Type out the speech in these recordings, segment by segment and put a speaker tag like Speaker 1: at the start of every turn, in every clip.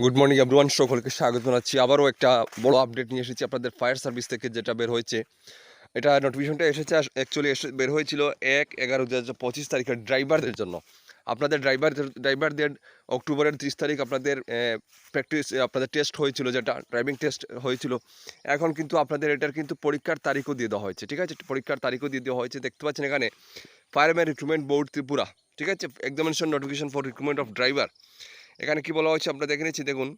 Speaker 1: Good morning everyone সকলকে স্বাগত জানাচ্ছি। আবারও একটা বড় আপডেট নিয়ে এসেছি আপনাদের ফায়ার সার্ভিস থেকে যেটা বের হয়েছে। এটা নোটিফিকেশনটা এসেছে অ্যাকচুয়ালি এসে বের হয়েছিল এক এগারো দু হাজার পঁচিশ তারিখের ড্রাইভারদের জন্য। আপনাদের ড্রাইভার ড্রাইভারদের অক্টোবরের ত্রিশ তারিখ আপনাদের প্র্যাকটিস আপনাদের টেস্ট হয়েছিল, যেটা ড্রাইভিং টেস্ট হয়েছিল। এখন কিন্তু আপনাদের এটার কিন্তু পরীক্ষার তারিখও দিয়ে দেওয়া হয়েছে, ঠিক আছে? পরীক্ষার তারিখও দিয়ে দেওয়া হয়েছে। দেখতে পাচ্ছেন এখানে ফায়ারম্যান রিক্রুটমেন্ট বোর্ড ত্রিপুরা, ঠিক আছে? Examination notification for recruitment of driver এখানে কি বলা হয়েছে? আমরা দেখে নিচ্ছি, দেখুন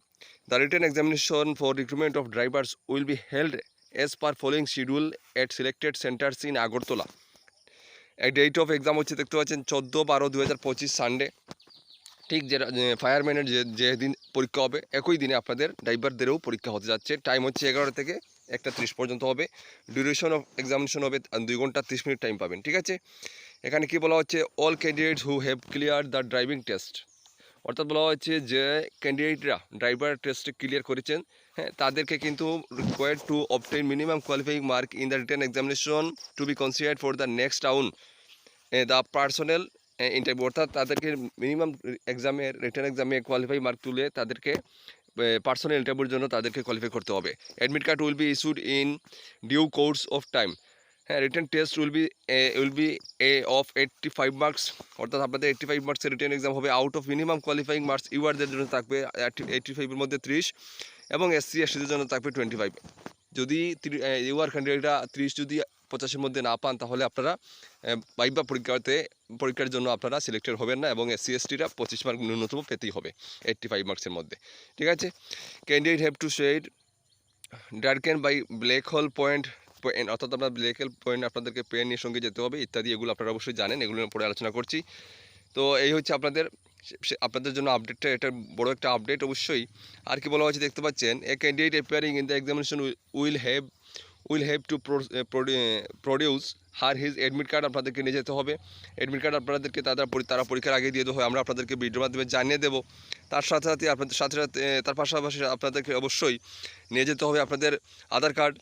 Speaker 1: the written examination for recruitment of drivers will be held as per following schedule at selected centres in Agartala date of exam হচ্ছে, দেখতে পাচ্ছেন, চোদ্দ বারো দু হাজার পঁচিশ সানডে ঠিক যেটা ফায়ারম্যানের যে যেদিন পরীক্ষা হবে, একই দিনে আপনাদের ড্রাইভারদেরও পরীক্ষা হতে যাচ্ছে। টাইম হচ্ছে এগারো থেকে একটা ত্রিশ পর্যন্ত হবে। ডিউরেশন অফ এক্সামিনেশন হবে দুই ঘণ্টা ত্রিশ মিনিট টাইম পাবেন। ঠিক আছে? এখানে কি বলা হচ্ছে all candidates who have cleared the driving test অর্থাৎ বলা হচ্ছে যে ক্যান্ডিডেটরা ড্রাইভার টেস্ট ক্লিয়ার করেছেন। হ্যাঁ তাদেরকে কিন্তু required to obtain minimum qualifying mark in the written examination to be considered for the next town the personal interview অর্থাৎ তাদেরকে মিনিমাম এক্সামের রিটার্ন এক্সামে কোয়ালিফাই মার্ক তুলে তাদেরকে পার্সোনাল ইন্টারভিউর জন্য তাদেরকে কোয়ালিফাই করতে হবে। Admit card will be issued in due course of time হ্যাঁ written test will be will be a of eighty five marks অর্থাৎ আপনাদের এইট্টি ফাইভ মার্কসের রিটার্ন এক্সাম হবে out of minimum qualifying marks ইউআরদের জন্য থাকবে eighty ফাইভের মধ্যে ত্রিশ, এবং এসসি এসটিদের জন্য থাকবে টোয়েন্টি ফাইভ যদি ইউআর ক্যান্ডিডেটরা ত্রিশ যদি পঁচাশির মধ্যে না পান, তাহলে আপনারা বাইবা পরীক্ষাতে, পরীক্ষার জন্য আপনারা সিলেক্টেড হবেন না, এবং এসসি এসটিরা পঁচিশ মার্ক ন্যূনতম পেতেই হবে এইট্টি ফাইভ মার্কসের মধ্যে। ঠিক আছে? Candidate have to shade darken by black ball point pen অর্থাৎ আপনার ব্ল্যাক পয়েন্ট আপনাদেরকে পেন নিয়ে সঙ্গে যেতে হবে ইত্যাদি, এগুলো আপনারা অবশ্যই জানেন, এগুলো পরে আলোচনা করছি। তো এই হচ্ছে আপনাদের আপনাদের জন্য আপডেটটা, এটা বড় একটা আপডেট অবশ্যই। আর কি বলা হয়েছে দেখতে পাচ্ছেন a candidate appearing in the examination will have will have to produce her his admit card আপনাদেরকে নিয়ে যেতে হবে। অ্যাডমিট কার্ড আপনাদেরকে তারা তারা পরীক্ষার আগে দিয়ে দেবো আমরা আপনাদেরকে ভিডিওর মাধ্যমে জানিয়ে দেবো। তার সাথে সাথে আপনাদের, সাথে সাথে, তার পাশাপাশি আপনাদেরকে অবশ্যই নিয়ে যেতে হবে আপনাদের Aadhaar card.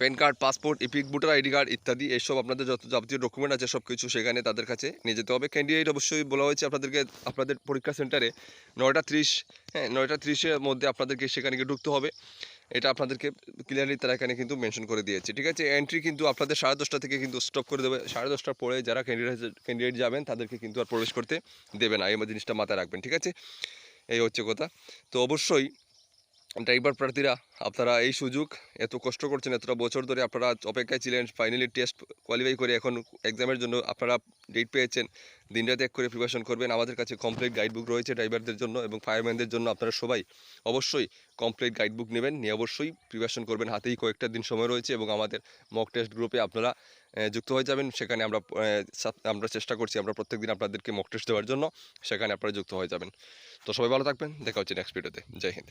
Speaker 1: PAN card, passport, EPIC voter ID card ইত্যাদি এইসব আপনাদের যত যাবতীয় ডকুমেন্ট আছে, সব কিছু সেখানে তাদের কাছে নিয়ে যেতে হবে। ক্যান্ডিডেট অবশ্যই বলা হয়েছে আপনাদেরকে আপনাদের পরীক্ষা সেন্টারে নয়টা ত্রিশ হ্যাঁ নয়টা ত্রিশের মধ্যে আপনাদেরকে সেখানে গিয়ে ঢুকতে হবে। এটা আপনাদেরকে ক্লিয়ারলি তারা এখানে কিন্তু মেনশন করে দিয়েছে। ঠিক আছে এন্ট্রি কিন্তু আপনাদের সাড়ে দশটা থেকে কিন্তু স্টপ করে দেবে। সাড়ে দশটার পরে যারা ক্যান্ডিডেট ক্যান্ডিডেট যাবেন, তাদেরকে কিন্তু আর প্রবেশ করতে দেবে না। এই জিনিসটা মাথায় রাখবেন, ঠিক আছে? এই হচ্ছে কথা। তো অবশ্যই ড্রাইভার প্রার্থীরা, আপনারা এই সুযোগ, এত কষ্ট করছেন, এতটা বছর ধরে আপনারা অপেক্ষায় ছিলেন ফাইনালি টেস্ট কোয়ালিফাই করে এখন এক্সামের জন্য আপনারা ডেট পেয়েছেন দিনরাত এক করে প্রিপারেশন করবেন। আমাদের কাছে কমপ্লিট গাইডবুক রয়েছে ড্রাইভারদের জন্য এবং ফায়ারম্যানদের জন্য আপনারা সবাই অবশ্যই কমপ্লিট গাইডবুক নেবেন, নিয়ে অবশ্যই প্রিপারেশন করবেন। হাতেই কয়েকটা দিন সময় রয়েছে এবং আমাদের মক টেস্ট গ্রুপে আপনারা যুক্ত হয়ে যাবেন। সেখানে আমরা আমরা চেষ্টা করছি আমরা প্রত্যেক দিন আপনাদেরকে মক টেস্ট দেওয়ার জন্য, সেখানে আপনারা যুক্ত হয়ে যাবেন। তো সবাই ভালো থাকবেন, দেখা হচ্ছে নেক্সট ভিডিওতে জয় হিন্দ।